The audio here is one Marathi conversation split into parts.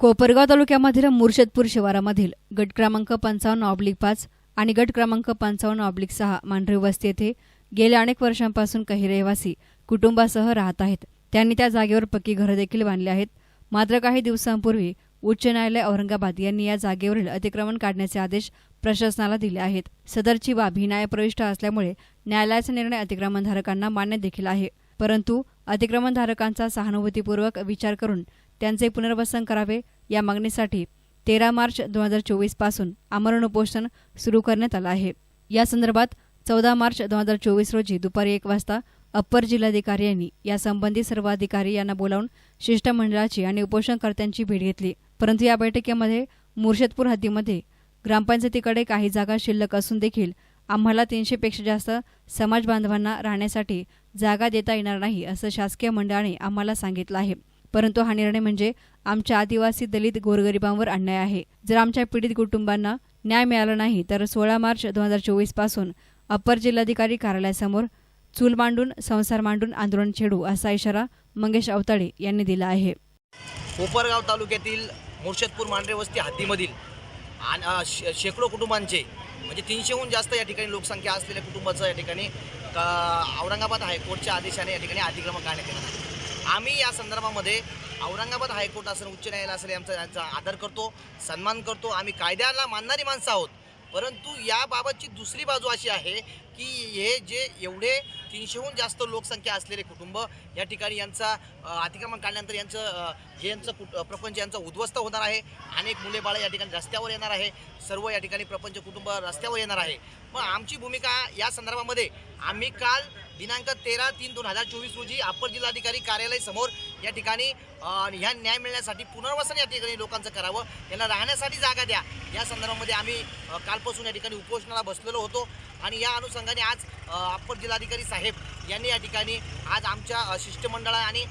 कोपरगाव तालुक्यामधील मुर्शदपूर शिवारामधील गट क्रमांक पंचावन्न ऑब्लिक पाच आणि गट क्रमांक पंचावन्न ऑब्लिक सहा मांढरी वस्ती येथे गेल्या अनेक वर्षांपासून काही रहिवासी कुटुंबासह राहत आहेत. त्यांनी त्या जागेवर पक्की घरं देखील बांधली आहेत. मात्र काही दिवसांपूर्वी उच्च न्यायालय औरंगाबाद यांनी या जागेवरील अतिक्रमण काढण्याचे आदेश प्रशासनाला दिले आहेत. सदरची बाब ही न्यायप्रविष्ट असल्यामुळे न्यायालयाचा निर्णय अतिक्रमणधारकांना मान्य देखील आहे. परंतु अतिक्रमणधारकांचा सहानुभूतीपूर्वक विचार करून त्यांचे पुनर्वसन करावे. या मागणीसाठी तेरा मार्च दोन हजार चोवीसपासून आमरण उपोषण सुरू करण्यात आलं आहे. या संदर्भात चौदा मार्च दोन हजार चोवीस रोजी दुपारी एक वाजता अप्पर जिल्हाधिकारी यांनी यासंबंधी सर्व अधिकारी यांना बोलावून शिष्टमंडळाची आणि उपोषणकर्त्यांची भेट घेतली. परंतु या बैठकीमध्ये मुर्शदपूर हद्दीमध्ये ग्रामपंचायतीकडे काही जागा शिल्लक असून देखील आम्हाला तीनशेपेक्षा जास्त समाज बांधवांना राहण्यासाठी जागा देता येणार नाही असं शासकीय मंडळाने आम्हाला सांगितलं आहे. परंतु हा निर्णय म्हणजे आमच्या आदिवासी दलित गोरगरिबांवर अन्याय आहे. जर आमच्या पीडित कुटुंबांना न्याय मिळाला नाही तर सोळा मार्च दोन हजार चोवीसपासून अपर जिल्हाधिकारी कार्यालयासमोर चूल मांडून संसार मांडून आंदोलन छेडू असा इशारा मंगेश अवताडे यांनी दिला आहे. कोपरगाव तालुक्यातील मुर्शदपूर मांढरे वस्ती हद्दीमधील आणि शेकडो कुटुंबांचे म्हणजे तीनशेहून जास्त या ठिकाणी लोकसंख्या असलेल्या कुटुंबाचं या ठिकाणी औरंगाबाद हायकोर्टच्या आदेशाने या ठिकाणी अतिक्रमण करण्यात येणार आहे. आम्ही या संदर्भामध्ये औरंगाबाद हायकोर्ट असेल उच्च न्यायालय असेल यांचा यांचा आदर करतो सन्मान करतो. आम्ही कायद्याला मानणारी माणसं आहोत. परंतु याबाबतची दुसरी बाजू अशी आहे की हे जे एवढे तीनशेहून जास्त लोकसंख्या असलेले कुटुंब या ठिकाणी यांचा अतिक्रमण काढल्यानंतर यांचं हे यांचं कुट प्रपंच यांचा उद्ध्वस्त होणार आहे. अनेक मुले बाळं या ठिकाणी रस्त्यावर येणार आहे. सर्व या ठिकाणी प्रपंच कुटुंब रस्त्यावर येणार आहे. मग आमची भूमिका या संदर्भामध्ये आम्ही काल दिनांक तेरा तीन दोन हजार चोवीस रोजी अप्पर जिल्हाधिकारी कार्यालय समोर या ठिकाणी ह्या न्याय मिळण्यासाठी पुनर्वसन या ठिकाणी लोकांचं करावं. यांना राहण्यासाठी जागा द्या. या संदर्भामध्ये आम्ही कालपासून या ठिकाणी उपोषणाला बसलेलो होतो. आणि या अनुषंगाने आज अप्पर जिल्हाधिकारी साहेब यांनी या ठिकाणी आज आमच्या शिष्टमंडळाने शिष्टमंडळा आणि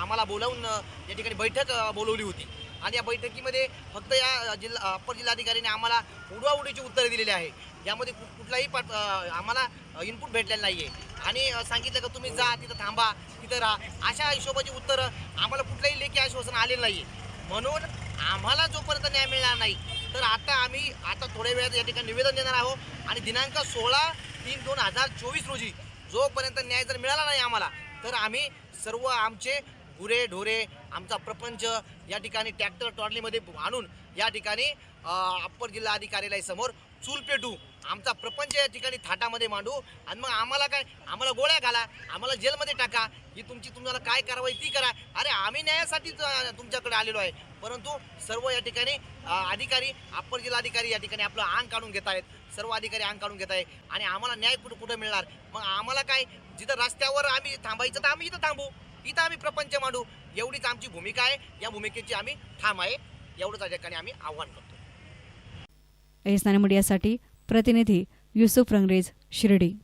आम्हाला बोलावून या ठिकाणी बैठक बोलवली होती. आणि या बैठकीमध्ये फक्त या जिल्हा अप्पर जिल्हाधिकाऱ्याने आम्हाला उडवाउडीची उत्तरं दिलेली आहे यामध्ये कु- कुठलाही पाठ आम्हाला इनपुट भेटलेलं नाही आहे आणि सांगितलं का तुम्ही जा तिथं थांबा तिथं राहा. अशा हिशोबाची उत्तरं आम्हाला कुठलंही लेखी आश्वासन आलेलं नाही आहे म्हणून आम्हाला जोपर्यंत न्याय मिळणार नाही तर आता आम्ही आता थोड्या वेळात या ठिकाणी निवेदन देणार आहोत. आणि दिनांक सोळा तीन दोन हजार चोवीस रोजी जोपर्यंत न्याय जर मिळाला नाही आम्हाला तर आम्ही सर्व आमचे गुरे ढोरे आमचा प्रपंच या ठिकाणी ट्रॅक्टर ट्रॉलीमध्ये आणून या ठिकाणी अप्पर जिल्हा अधिकाऱ्यालय समोर चूल पेटू आमचा प्रपंच या ठिकाणी थाटामध्ये मांडू. आणि मग आम्हाला काय? आम्हाला गोळ्या घाला. आम्हाला जेलमध्ये टाका. ही तुमची तुम्हाला काय कारवाई ती करा. अरे आम्ही न्यायासाठीच तुमच्याकडे आलेलो आहे. परंतु सर्व या ठिकाणी अधिकारी अप्पर जिल्हाधिकारी या ठिकाणी आपलं आंग काढून घेत आहेत. सर्व अधिकारी आंग काढून घेत आहे आणि आम्हाला न्याय कुठं कुठं मिळणार? मग आम्हाला काय? जिथं रस्त्यावर आम्ही थांबायचं तर आम्ही इथं थांबू. इथं आम्ही प्रपंच मांडू. एवढीच आमची भूमिका आहे. या भूमिकेची आम्ही ठाम आहे. एवढंच या ठिकाणी आम्ही आव्हान करतो. एस मीडियासाठी प्रतिनिधी युसुफ रंगरेज शिर्डी.